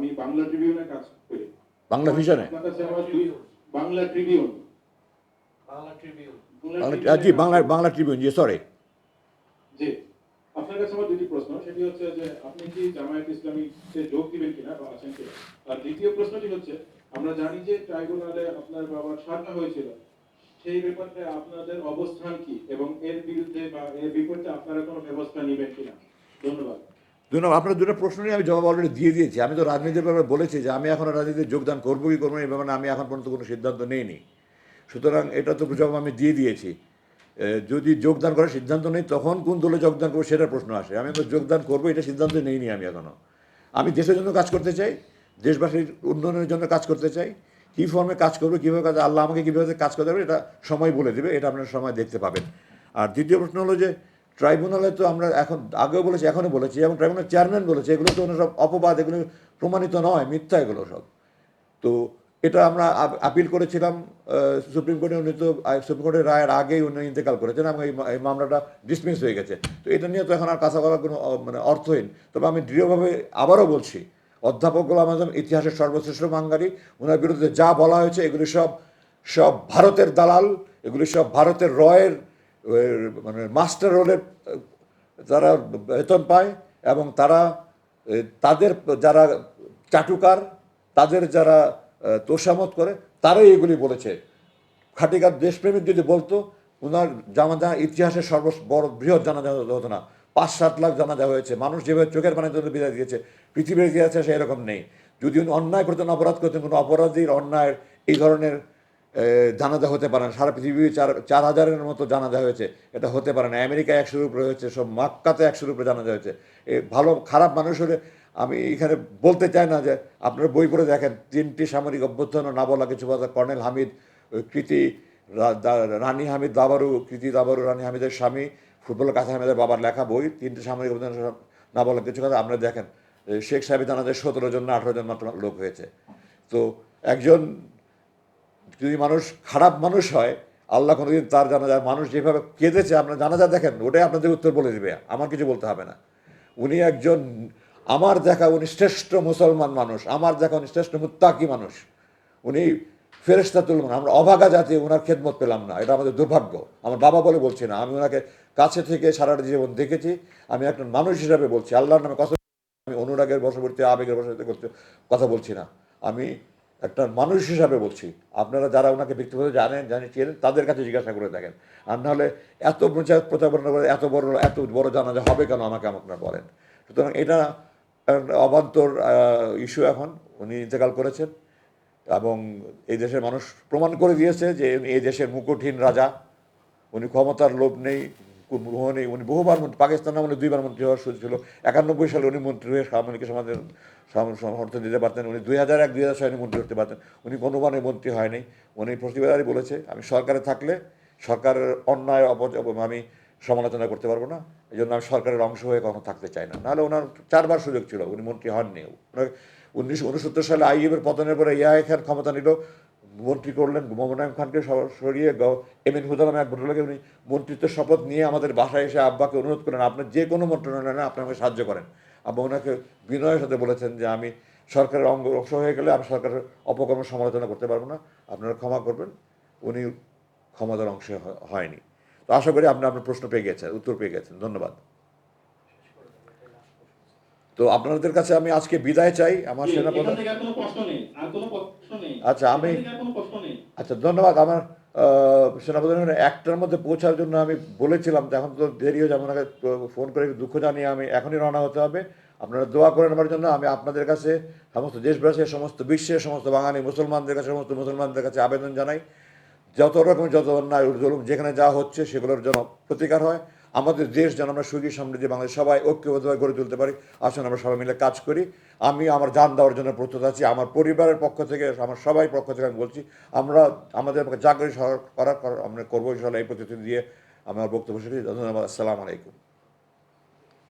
আমি বাংলা ট্রিবিউনে কাজ করি। Bangla ভিশনে Bangla Tribune. Bangla Tribune. Zee Bangla Bangla Tribune জি সরি জি আপনার কাছে আমার দুটি প্রশ্ন সেটি হচ্ছে যে আপনি কি জামায়াত ইসলামীতে যোগ দিবেন কিনা বা আছেন কিনা? আর দ্বিতীয় প্রশ্নটি হচ্ছে আমরা জানি যে ট্রাইব্যুনালে আপনার বাবার সাজা হয়েছিল। সেই ব্যাপারে আপনাদের অবস্থান কি এবং এর বিরুদ্ধে বা এর বিপরীতে আপনারা কোনো ব্যবস্থা নেবেন কিনা? দুটো আপনার দুটো প্রশ্ন নিয়ে আমি জবাব অলরেডি দিয়ে দিয়েছি। আমি তো রাজনীতির ব্যাপারে বলেছি যে আমি এখন রাজনীতিতে যোগদান করব কি করব না, এই ব্যাপারে আমি এখন পর্যন্ত কোনো সিদ্ধান্ত নেইনি। সুতরাং এটা তো জবাব আমি দিয়ে দিয়েছি। যদি যোগদান করার সিদ্ধান্ত নেই, তখন কোন দলে যোগদান করব সেটার প্রশ্ন আসে। আমি তো যোগদান করব, এটা সিদ্ধান্ত নেইনি আমি এখনও আমি দেশের জন্য কাজ করতে চাই, দেশবাসীর উন্নয়নের জন্য কাজ করতে চাই। কী ফর্মে কাজ করব, কীভাবে কাজ আল্লাহ আমাকে কীভাবে কাজ করতে হবে এটা সময় বলে দেবে, এটা আপনার সময় দেখতে পাবেন। আর দ্বিতীয় প্রশ্ন হলো যে ট্রাইব্যুনালে তো আমরা এখন, আগেও বলেছি, এখনও বলেছি, এবং ট্রাইব্যুনাল চেয়ারম্যান বলেছে, এগুলো তো সব অপবাদ, এগুলো প্রমাণিত নয়, মিথ্যা এগুলো সব। তো এটা আমরা আপিল করেছিলাম সুপ্রিম কোর্টে উনি তো সুপ্রিম কোর্টের রায়ের আগেই উনি ইন্তেকাল করেছেন, এবং এই মামলাটা ডিসমিস হয়ে গেছে। তো এটা নিয়ে তো এখন আর কাঁচা করার কোনো মানে অর্থহীন। তবে আমি দৃঢ়ভাবে আবারও বলছি, অধ্যাপক গোলাম আজম ইতিহাসের সর্বশ্রেষ্ঠ বাঙালি ওনার বিরুদ্ধে যা বলা হয়েছে, এগুলি সব সব ভারতের দালাল, এগুলি সব ভারতের রয়ের মানে মাস্টার রোলের যারা বেতন পায় এবং তারা তাদের যারা চাটুকার, তাদের যারা তোষামত করে, তারাই এগুলি বলেছে। খাটিকার দেশপ্রেমিক যদি বলতো ওনার জানাজা ইতিহাসের সর্ব বড় বৃহৎ জানাজা হতো না। পাঁচ সাত লাখ জানাজা হয়েছে। মানুষ যেভাবে চোখের পানির জন্য বিদায় দিয়েছে, পৃথিবীর ইতিহাসে সেরকম নেই। যদি উনি অন্যায় করতেন, অপরাধ করতেন, কোনো অপরাধীর অন্যায়ের এই ধরনের জানাজা হতে পারে না। সারা পৃথিবী চার চার হাজারের মতো জানাজা হয়েছে। এটা হতে পারে না। আমেরিকায় একশোর উপরে হয়েছে, সব মাক্কাতে একশোর উপরে জানাজা হয়েছে। এ, ভালো, খারাপ মানুষ হলে আমি এখানে বলতে চাই না যে, আপনারা বই পড়ে দেখেন, তিনটি সামরিক অভ্যর্থনা না বলা কিছু কথা কর্নেল হামিদ কৃতি রানী হামিদ দাবারু, কৃতি দাবারু, রানী হামিদের স্বামী, ফুটবলের কাছে হামিদের বাবার লেখা বই, তিনটি সামরিক অভ্যর্থনা না বলা কিছু কথা আপনারা দেখেন শেখ সাহেব জানাজা সতেরো জন না আঠেরো জন মাত্র লোক হয়েছে। তো একজন যদি মানুষ খারাপ মানুষ হয়, আল্লাহ কোনোদিন তার জানা যায় মানুষ যেভাবে কেঁদেছে আপনার জানা জানাজা দেখেন, ওটাই আপনাদের উত্তর বলে দিবে, আমার কিছু বলতে হবে না। উনি একজন, আমার দেখা উনি শ্রেষ্ঠ মুসলমান মানুষ, আমার দেখা উনি শ্রেষ্ঠ মুত্তাকি মানুষ। উনি ফেরেস্তা তুলবেন আমরা অভাগা জাতি ওনার খেদমত পেলাম না, এটা আমাদের দুর্ভাগ্য। আমার বাবা বলে বলছি না আমি ওনাকে কাছে থেকে সারাটা জীবন দেখেছি, আমি একটা মানুষ হিসাবে বলছি, আল্লাহর নামে কথা আমি অনুরাগের বশবর্তী, আবেগের বশবর্তী করতে কথা বলছি না। আমি একটা মানুষ হিসাবে বলছি। আপনারা যারা ওনাকে ব্যক্তিগত জানেন জানেন চেনেন, তাদের কাছে জিজ্ঞাসা করে দেখেন। আর নাহলে এত প্রচার প্রচারণা করে এত বড় এত বড় জানাজা হবে কেন আমাকে আপনারা বলেন? সুতরাং এটা অবান্তর ইস্যু এখন। উনি ইন্তেকাল করেছেন এবং এই দেশের মানুষ প্রমাণ করে দিয়েছে যে এই দেশের মুকুটহীন রাজা, উনি ক্ষমতার লোভ নেই উনি উনি বহুবার মন্ত্রী, পাকিস্তান আমলে দুইবার মন্ত্রী হওয়ার সুযোগ ছিল। একানব্বই সালে উনি মন্ত্রী হয়ে সামরিক সমাজের সমর্থন দিতে পারতেন। উনি দুই হাজার এক, দুই হাজার ছয় মন্ত্রী হতে পারতেন। উনি কোনোবারে মন্ত্রী হয়নি। উনি প্রতিবারই বলেছে, আমি সরকারে থাকলে সরকারের অন্যায়, অপচ আমি সমালোচনা করতে পারব না। এই জন্য আমি সরকারের অংশ হয়ে কখনো থাকতে চাই না। নাহলে ওনার চারবার সুযোগ ছিল, উনি মন্ত্রী হননি। উনিশশো উনসত্তর সালে আইএমের পতনের পরে ইয়াহিয়া খান ক্ষমতা নিল মন্ত্রী করলেন মোহনায়ম খানকে সরিয়ে এম এন হুদা নামে এক ভদ্রলোকে উনি মন্ত্রিত্বের শপথ নিয়ে আমাদের বাসায় এসে আব্বাকে অনুরোধ করেন আপনার যে কোনো মন্ত্রণালয়ে আপনি আমাকে সাহায্য করেন। আব্বা ওনাকে বিনয়ের সাথে বলেছেন যে, আমি সরকারের অঙ্গ অংশ হয়ে গেলে আমি সরকারের অপকর্ম সমালোচনা করতে পারব না, আপনারা ক্ষমা করবেন। উনি ক্ষমতার অংশ হয়নি। তো আশা করি আপনি আপনার প্রশ্ন পেয়ে গেছেন, উত্তর পেয়ে গেছেন। ধন্যবাদ। তো আপনাদের কাছে আমি আজকে বিদায় চাই আমার সেনাপ্রধান আচ্ছা, আমি- আচ্ছা ধন্যবাদ আমার আহ, সেনাপ্রধানের একটার মধ্যে পৌঁছার জন্য আমি বলেছিলাম তো এখন তো দেরি হয়ে যাবে ওনাকে ফোন করে দুঃখ জানিয়ে আমি এখনই রওনা হতে হবে। আপনারা দোয়া করেন আমার জন্য আমি আপনাদের কাছে সমস্ত দেশবাসীর সমস্ত বিশ্বের সমস্ত বাঙালি মুসলমানদের কাছে সমস্ত মুসলমানদের কাছে আবেদন জানাই। যত রকম যত অন্যায় জুলুম যেখানে যা হচ্ছে সেগুলোর জন্য প্রতিকার হয়। আমাদের দেশ যেন আমরা সুখী সমৃদ্ধি বাংলাদেশ, সবাই ঐক্যবদ্ধভাবে গড়ে তুলতে পারি। আসুন আমরা সবাই মিলে কাজ করি। আমি আমার যান দেওয়ার জন্য প্রস্তুত আছি। আমার পরিবারের পক্ষ থেকে, আমার সবাই পক্ষ থেকে আমি বলছি, আমরা আমাদের জাগরি যা করি করার করার আমরা করব ইনশাল্লাহ এই প্রতিশ্রুতি দিয়ে আমার বক্তব্য শুনি ধন্যবাদ। আসসালামু আলাইকুম।